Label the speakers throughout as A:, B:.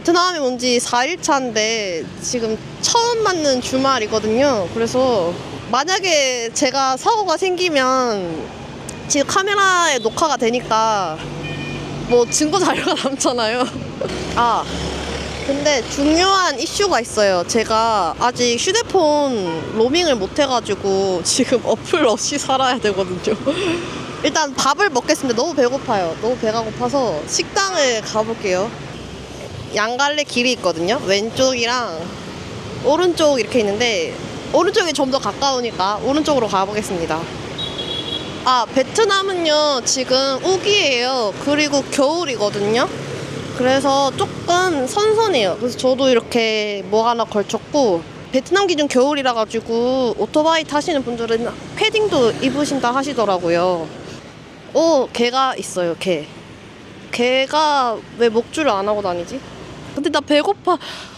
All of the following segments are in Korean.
A: 베트남에 온 지 4일 차인데 지금 처음 맞는 주말이거든요. 그래서 만약에 제가 사고가 생기면 지금 카메라에 녹화가 되니까 뭐 증거 자료가 남잖아요. 아, 근데 중요한 이슈가 있어요. 제가 아직 휴대폰 로밍을 못 해가지고 지금 어플 없이 살아야 되거든요. 일단 밥을 먹겠습니다. 너무 배고파요. 너무 배가 고파서 식당을 가볼게요. 양갈래 길이 있거든요. 왼쪽이랑 오른쪽 이렇게 있는데 오른쪽이 좀 더 가까우니까 오른쪽으로 가보겠습니다. 아, 베트남은요, 지금 우기예요. 그리고 겨울이거든요. 그래서 조금 선선해요. 그래서 저도 이렇게 뭐 하나 걸쳤고, 베트남 기준 겨울이라 가지고 오토바이 타시는 분들은 패딩도 입으신다 하시더라고요. 오, 개가 있어요, 개. 개가 왜 목줄을 안 하고 다니지? 근데 나 배고파.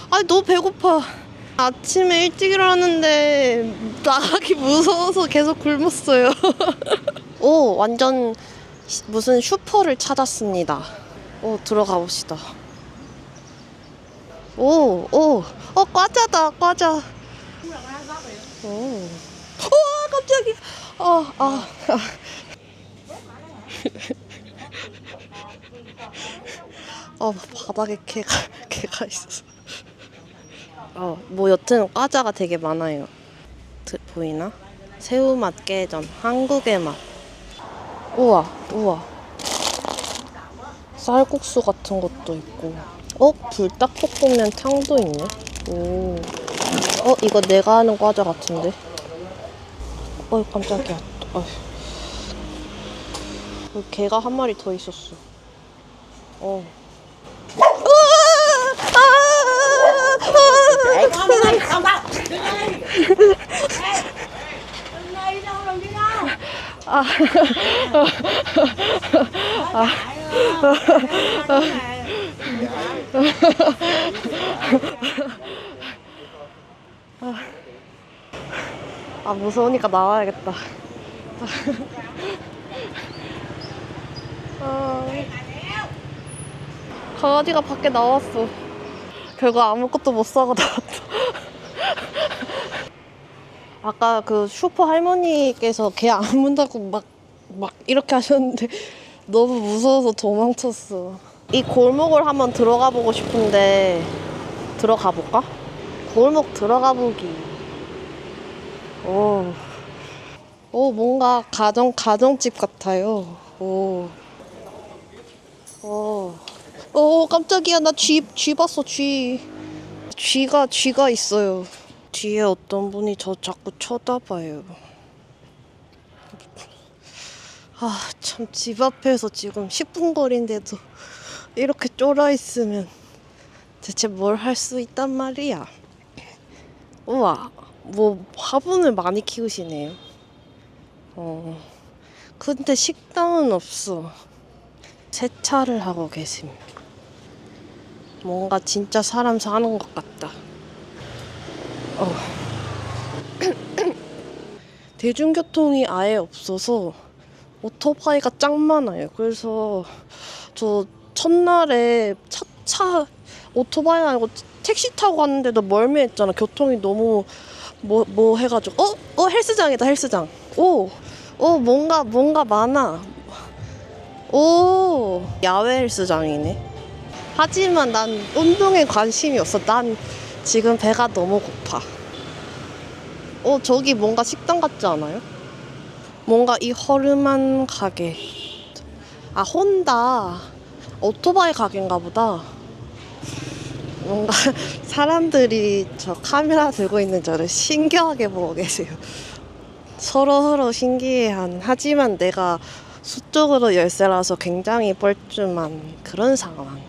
A: 아니, 너무 배고파. 아침에 일찍 일어났는데 나가기 무서워서 계속 굶었어요. 오, 완전 시- 무슨 슈퍼를 찾았습니다. 오, 들어가 봅시다. 오, 오, 어, 과자다, 과자. 오, 오, 깜짝이야. 아, 아. 어, 바닥에 개가, 개가 있어서. 어, 뭐 여튼 과자가 되게 많아요. 드- 보이나? 새우맛 깨전, 한국의 맛. 우와, 우와. 쌀국수 같은 것도 있고. 어, 불닭볶음면 탕도 있네. 오. 어, 이거 내가 하는 과자 같은데. 어, 깜짝이야. 어. 개가 한 마리 더 있었어. 어. 아. 아 무서우니까 나와야겠다. 아, 강아지가 밖에 나왔어. 결국 아무것도 못 사고 나왔다. 아까 그 슈퍼 할머니께서 개안 문다고 막, 막 이렇게 하셨는데 너무 무서워서 도망쳤어. 이 골목을 한번 들어가 보고 싶은데 들어가 볼까? 골목 들어가 보기. 오. 오, 뭔가 가정, 가정집 같아요. 오. 오. 오, 깜짝이야. 나 쥐, 쥐 봤어, 쥐. 쥐가, 쥐가 있어요. 뒤에 어떤 분이 저 자꾸 쳐다봐요. 아, 참, 집 앞에서 지금 10분 거리인데도 이렇게 쫄아 있으면 대체 뭘 할 수 있단 말이야. 우와, 뭐 화분을 많이 키우시네요. 어, 근데 식당은 없어. 세차를 하고 계심. 뭔가 진짜 사람 사는 것 같다. 어. 대중교통이 아예 없어서 오토바이가 짱 많아요. 그래서 저 첫날에 차, 차 오토바이 아니고 택시 타고 갔는데도 멀미했잖아. 교통이 너무 뭐, 뭐 해가지고 어? 어 헬스장이다 헬스장. 오, 오 뭔가 뭔가 많아. 오 야외 헬스장이네. 하지만 난 운동에 관심이 없어. 난 지금 배가 너무 고파. 어, 저기 뭔가 식당 같지 않아요? 뭔가 이 허름한 가게. 아, 혼다. 오토바이 가게인가 보다. 뭔가 사람들이 저 카메라 들고 있는 저를 신기하게 보고 계세요. 서로 서로 신기해하는. 하지만 내가 수적으로 열세라서 굉장히 뻘쭘한 그런 상황.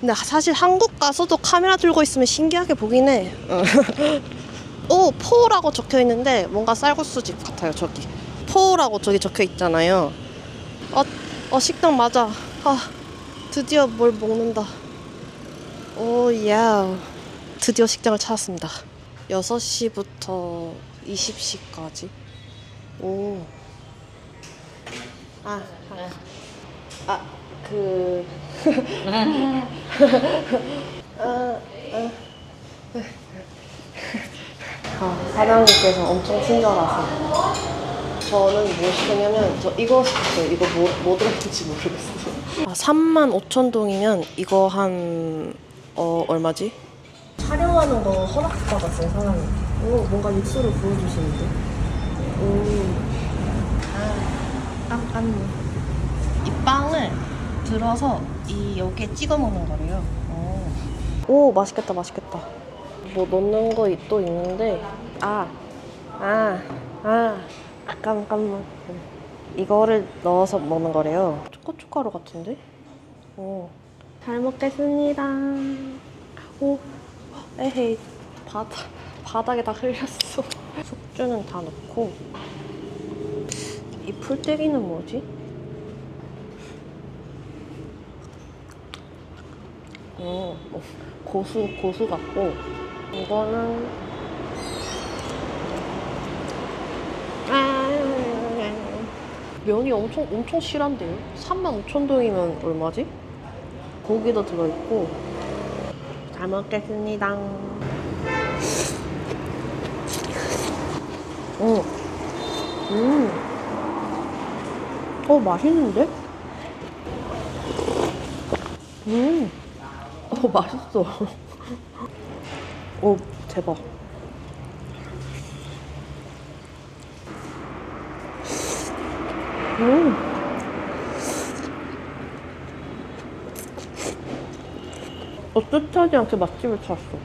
A: 근데 사실 한국 가서도 카메라 들고 있으면 신기하게 보긴 해. 어. 오, 포라고 적혀 있는데 뭔가 쌀국수 집 같아요, 저기. 포라고 저기 적혀 있잖아요. 어, 어 식당 맞아. 아, 드디어 뭘 먹는다. 오, 야. 드디어 식당을 찾았습니다. 6시부터 20시까지. 오. 아, 아. 아, 그 아, 아. 아, 사장님께서 엄청 친절하세요. 저는 뭐 시켰냐면 저 이거 시켰어요. 이거 뭐, 뭐 들었는지 모르겠어요. 아, 3만 5천 동이면 이거 한 어, 얼마지? 촬영하는 거 허락받았어요, 사장님. 오, 뭔가 육수를 부어주시는데. 오. 아, 깜깜이. 이 빵을 들어서 이 여기에 찍어 먹는 거래요. 오, 맛있겠다, 맛있겠다. 뭐 넣는 거 또 있는데, 아, 아, 아, 깜깜만. 이거를 넣어서 먹는 거래요. 초코초카루 같은데? 오. 잘 먹겠습니다. 오, 에헤이, 바닥, 바닥에 다 흘렸어. 숙주는 다 넣고. 이 풀떼기는 뭐지? 어, 어, 고수, 고수 같고, 이거는, 아, 면이 엄청, 엄청 실한데요? 3만 5천 동이면 얼마지? 고기도 들어있고, 잘 먹겠습니다. 어, 음, 어, 맛있는데? 음. 어, 맛있어. 오, 대박. 음. 어, 뜻하지 않게 맛집을 찾았어.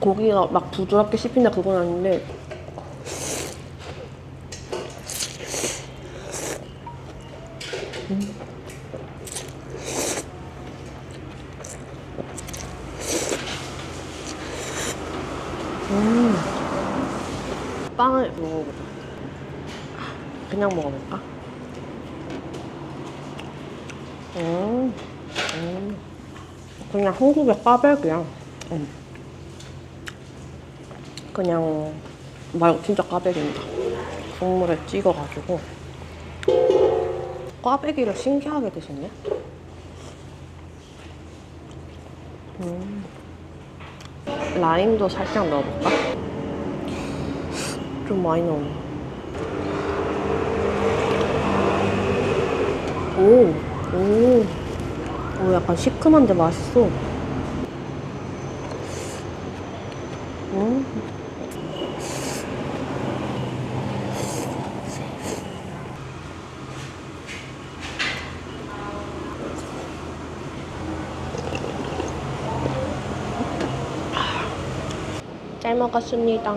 A: 고기가 막 부드럽게 씹힌다 그건 아닌데. 빵을 먹어보자. 그냥 먹어볼까? 음, 음. 그냥 한국의 까베기야. 음. 그냥 말고 진짜 까베기입니다. 국물에 찍어가지고 꽈배기를 신기하게 드시네. 음. 라임도 살짝 넣어볼까? 좀 많이 넣네. 오, 오, 오, 약간 시큼한데 맛있어. 음. 잘 먹었습니다.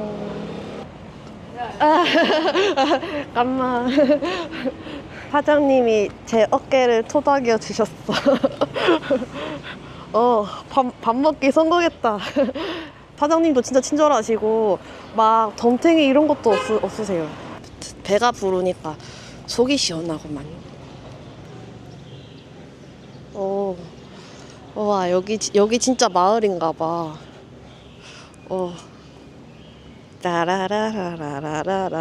A: 아, 깜만. 사장님이 제 어깨를 토닥여 주셨어. 어, 밥, 밥 먹기 성공했다. 사장님도 진짜 친절하시고, 막 덤탱이 이런 것도 없, 없으세요. 배가 부르니까 속이 시원하구만. 어, 와, 여기, 지- 여기 진짜 마을인가 봐. 어. 따라라라라라라.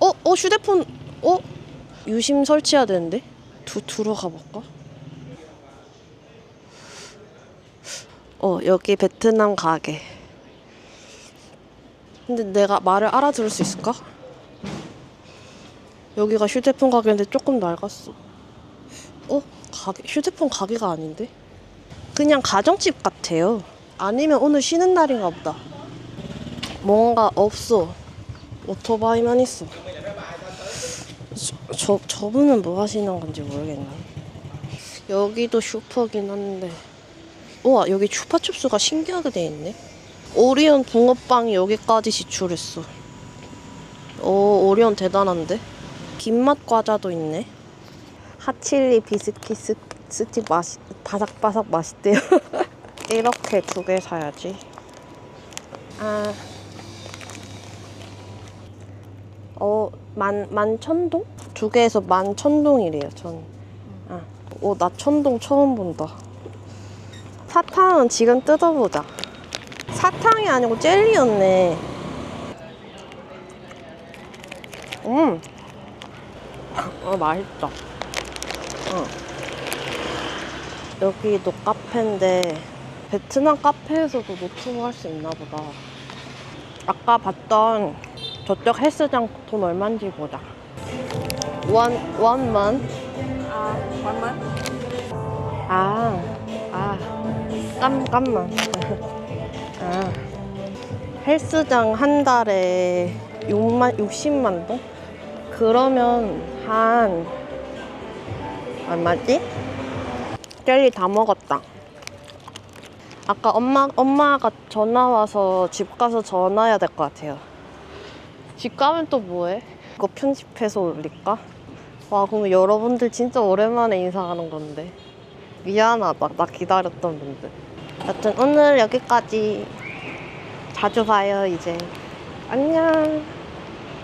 A: 어, 어, 휴대폰, 어? 유심 설치해야 되는데? 두, 들어가 볼까? 어, 여기 베트남 가게. 근데 내가 말을 알아들을 수 있을까? 여기가 휴대폰 가게인데 조금 낡았어. 어? 가게, 휴대폰 가게가 아닌데? 그냥 가정집 같아요. 아니면 오늘 쉬는 날인가 보다. 뭔가 없어. 오토바이만 있어. 저, 저, 저분은 뭐 하시는 건지 모르겠네. 여기도 슈퍼긴 한데. 우와, 여기 추파춥스가 신기하게 돼 있네. 오리온 붕어빵이 여기까지 지출했어. 오, 오리온 대단한데? 김맛 과자도 있네. 핫칠리 비스킷 스- 스틱 맛이 바삭바삭 맛있대요. 이렇게 두 개 사야지. 아, 어, 만, 만천동? 두 개에서 만천동이래요, 전. 아, 오, 나 천동 처음 본다. 사탕은 지금 뜯어보자. 사탕이 아니고 젤리였네. 음. 아, 맛있다. 어. 여기도 카페인데 베트남 카페에서도 노트북 할 수 있나 보다. 아까 봤던 저쪽 헬스장 돈 얼마인지 보자. 원 원만.
B: 아, 완만?
A: 아, 아, 깜, 깜만. 아, 헬스장 한 달에 6만, 60만 동? 그러면 한, 얼마지? 젤리 다 먹었다. 아까 엄마, 엄마가 전화 와서 집 가서 전화해야 될 것 같아요. 집 가면 또 뭐해? 이거 편집해서 올릴까? 와, 그럼 여러분들 진짜 오랜만에 인사하는 건데. 미안하다. 나 기다렸던 분들. 여튼 오늘 여기까지. 자주 봐요, 이제. 안녕.